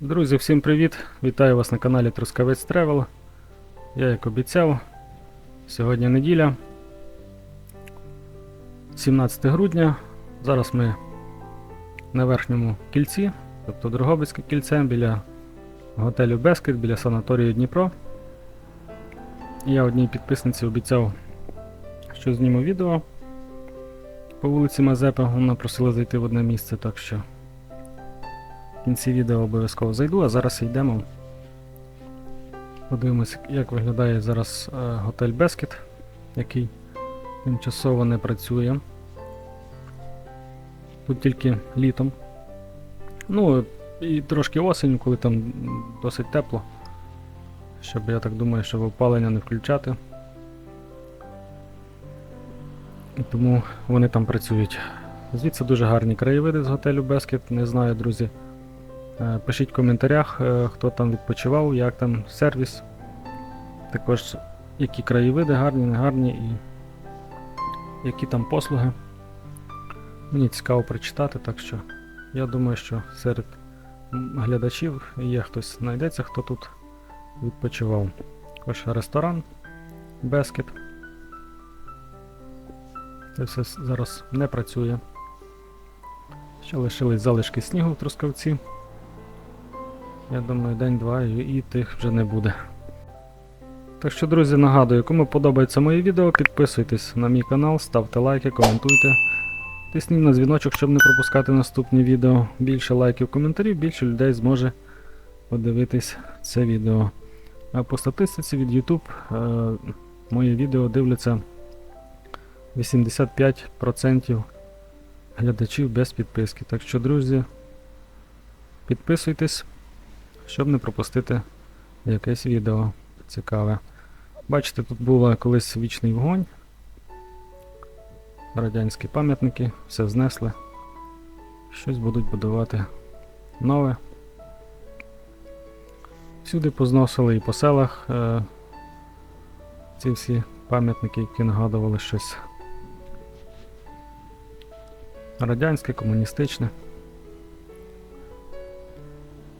Друзі, всім привіт! Вітаю вас на каналі Трускавець Тревел. Я як обіцяв, сьогодні неділя, 17 грудня. Зараз ми на верхньому кільці, тобто Дрогобицьке кільце, біля готелю Бескет, біля санаторію Дніпро. Я одній підписниці обіцяв, що зніму відео по вулиці Мазепи. Вона просила зайти в одне місце, так що. Кінці відео обов'язково зайду, а зараз йдемо. Подивимось, як виглядає зараз е, готель Бескет, який тимчасово не працює. Тут тільки літом. Ну, і трошки осінь, коли там досить тепло. Щоб я так думаю, щоб опалення не включати. І тому вони там працюють. Звідси дуже гарні краєвиди з готелю Бескет. Не знаю, друзі. Е, Пишіть в коментарях, е, хто там відпочивав, як там сервіс. Також які краєвиди гарні, не гарні і які там послуги. Мені цікаво прочитати, так що я думаю, що серед глядачів є хтось знайдеться, хто тут відпочивав. Також ресторан Бескет. Це все зараз не працює. Ще лишились залишки снігу в Трускавці. Я думаю, день-два і, тих вже не буде. Так що, друзі, нагадую, кому подобається моє відео, підписуйтесь на мій канал, ставте лайки, коментуйте. Тисніть на дзвіночок, щоб не пропускати наступні відео. Більше лайків, коментарів, більше людей зможе подивитись це відео. А по статистиці від YouTube е, моє відео дивляться 85% глядачів без підписки. Так що, друзі, підписуйтесь щоб не пропустити якесь відео цікаве. Бачите, тут був колись вічний вогонь. Радянські пам'ятники, все знесли. Щось будуть будувати нове. Всюди позносили і по селах е, ці всі пам'ятники, які нагадували щось радянське, комуністичне.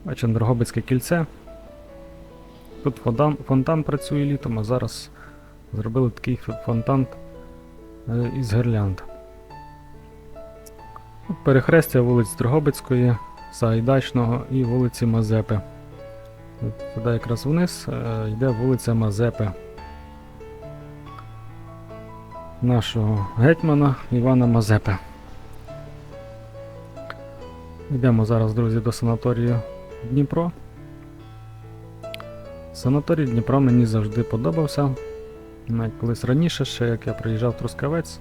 Бачимо Дрогобицьке кільце. Тут фонтан, фонтан працює літом, а зараз зробили такий фонтан е, із гірлянд. Перехрестя вулиць Дрогобицької, Сагайдачного і вулиці Мазепи. Туди якраз вниз е, йде вулиця Мазепи. Нашого гетьмана Івана Мазепи. Йдемо зараз, друзі, до санаторію Дніпро. Санаторій Дніпро мені завжди подобався. Навіть колись раніше, ще як я приїжджав в Трускавець,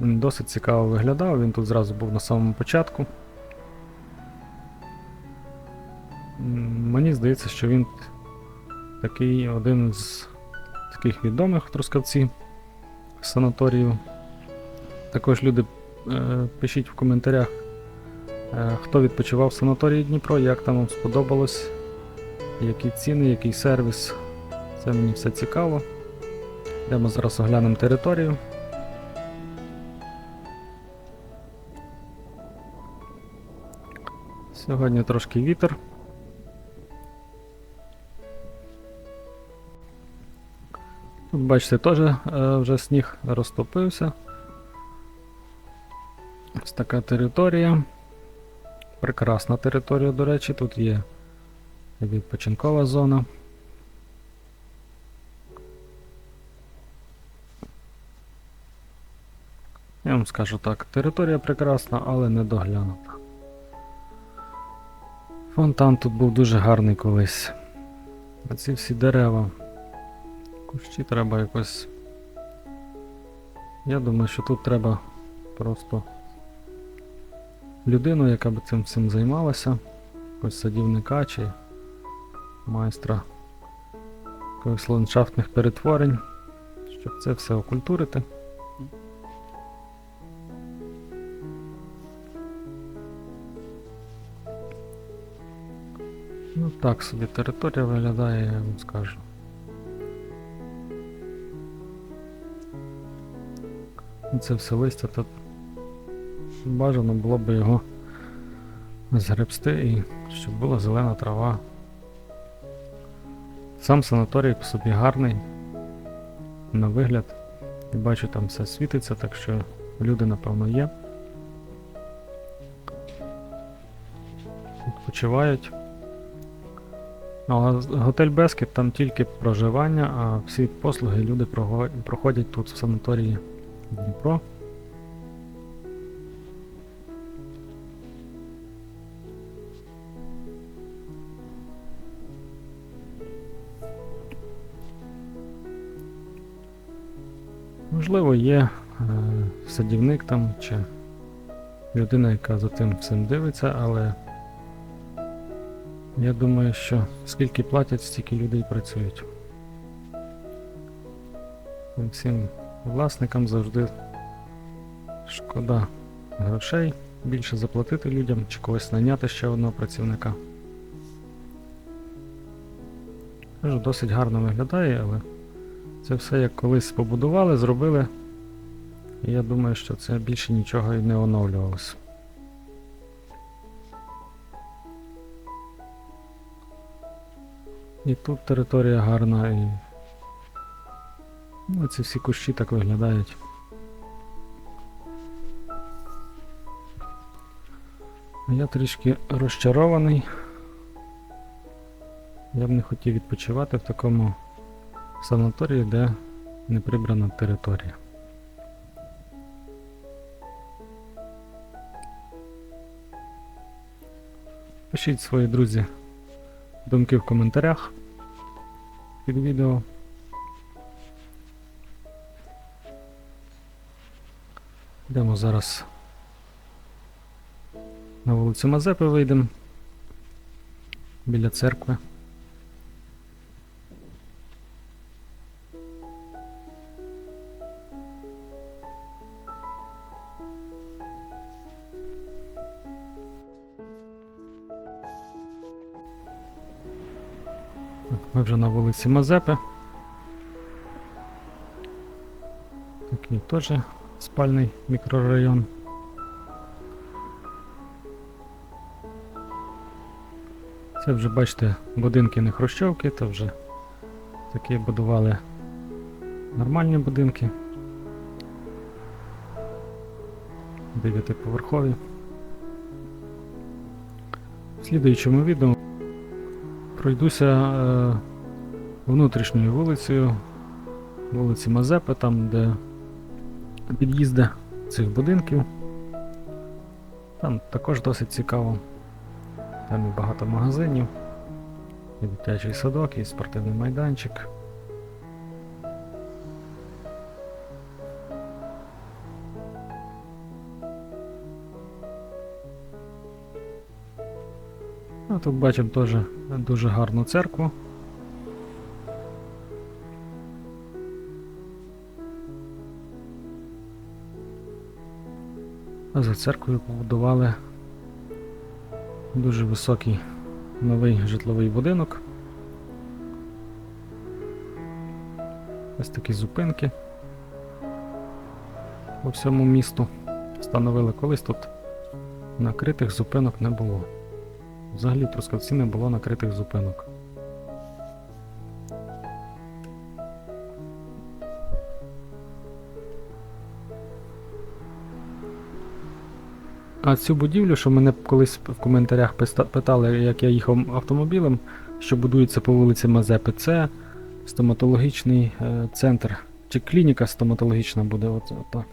він досить цікаво виглядав, він тут зразу був на самому початку. Мені здається, що він такий один з таких відомих в Трускавці санаторіїв. Також люди е, пишіть в коментарях. Е, Хто відпочивав в санаторії Дніпро, як там вам сподобалось, які ціни, який сервіс. Це мені все цікаво. Йдемо зараз оглянемо територію. Сьогодні трошки вітер. Тут бачите, теж е, вже сніг розтопився. Ось така територія. Прекрасна територія, до речі, тут є відпочинкова зона. Я вам скажу так, територія прекрасна, але не доглянута. Фонтан тут був дуже гарний колись. А ці всі дерева. Кущі треба якось. Я думаю, що тут треба просто людину, яка б цим всім займалася, якогось садівника чи майстра якихось ландшафтних перетворень, щоб це все окультурити. Ну так собі територія виглядає, я вам скажу. Це все листя, то бажано було б його згребсти і щоб була зелена трава. Сам санаторій по собі гарний. На вигляд. І бачу, там все світиться, так що люди, напевно, є. Відпочивають. Ну, а з- готель Бескет там тільки проживання, а всі послуги люди проходять тут в санаторії Дніпро. Можливо, є е, садівник там чи людина, яка за тим всім дивиться, але я думаю, що скільки платять, стільки людей працюють. Всім власникам завжди шкода грошей більше заплатити людям чи когось наняти ще одного працівника. Досить гарно виглядає, але це все як колись побудували, зробили. І я думаю, що це більше нічого і не оновлювалося. І тут територія гарна, і ну, ці всі кущі так виглядають. Я трішки розчарований. Я б не хотів відпочивати в такому санаторії, де не прибрана територія. Пишіть свої друзі думки в коментарях під відео. Йдемо зараз на вулицю Мазепи вийдемо біля церкви. Ми вже на вулиці Мазепи. Такий теж спальний мікрорайон. Це вже бачите будинки не хрущовки, то вже такі будували нормальні будинки. Дев'ятиповерхові. В слідуючому відео пройдуся е, внутрішньою вулицею, вулиці Мазепи, там де під'їзди цих будинків. Там також досить цікаво. Там і багато магазинів, і дитячий садок, і спортивний майданчик. А тут бачимо теж дуже гарну церкву. А за церквою побудували дуже високий новий житловий будинок. Ось такі зупинки по всьому місту встановили колись тут накритих зупинок не було. Взагалі в Трускавці не було накритих зупинок. А цю будівлю, що мене колись в коментарях питали, як я їхав автомобілем, що будується по вулиці Мазепи, це стоматологічний е, центр. Чи клініка стоматологічна буде, оце отак.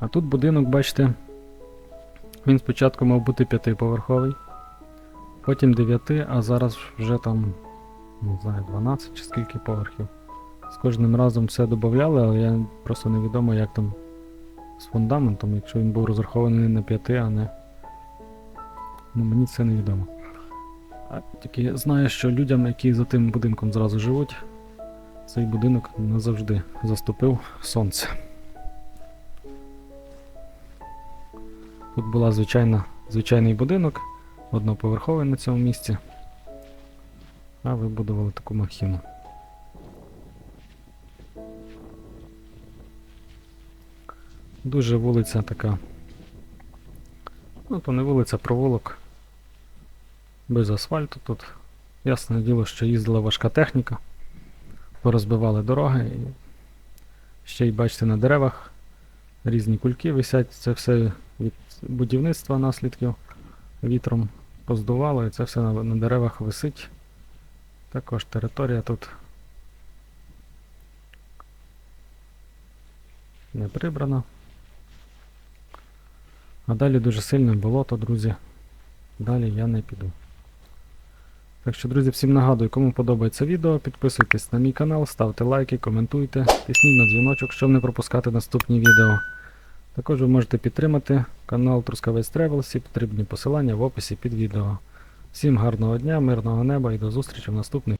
А тут будинок, бачите, він спочатку мав бути п'ятиповерховий, потім 9, а зараз вже там, не знаю, 12 чи скільки поверхів. З кожним разом все додавали, але я просто невідомо, як там з фундаментом, якщо він був розрахований на 5, а не. Ну, мені це невідомо. А тільки знаю, що людям, які за тим будинком зразу живуть, цей будинок назавжди заступив сонце. Тут була звичайна, звичайний будинок, одноповерховий на цьому місці. А вибудували таку махіну. Дуже вулиця така Ну, то не вулиця, провулок. Без асфальту тут. Ясне діло, що їздила важка техніка. Порозбивали дороги. І ще й бачите на деревах різні кульки висять. Це все від будівництва наслідків вітром поздувало, і це все на, на деревах висить. Також територія тут не прибрана. А далі дуже сильне болото, друзі. Далі я не піду. Так що, друзі, всім нагадую, кому подобається відео, підписуйтесь на мій канал, ставте лайки, коментуйте, тисніть на дзвіночок, щоб не пропускати наступні відео. Також ви можете підтримати канал Трускавець Тревел, всі потрібні посилання в описі під відео. Всім гарного дня, мирного неба і до зустрічі в наступних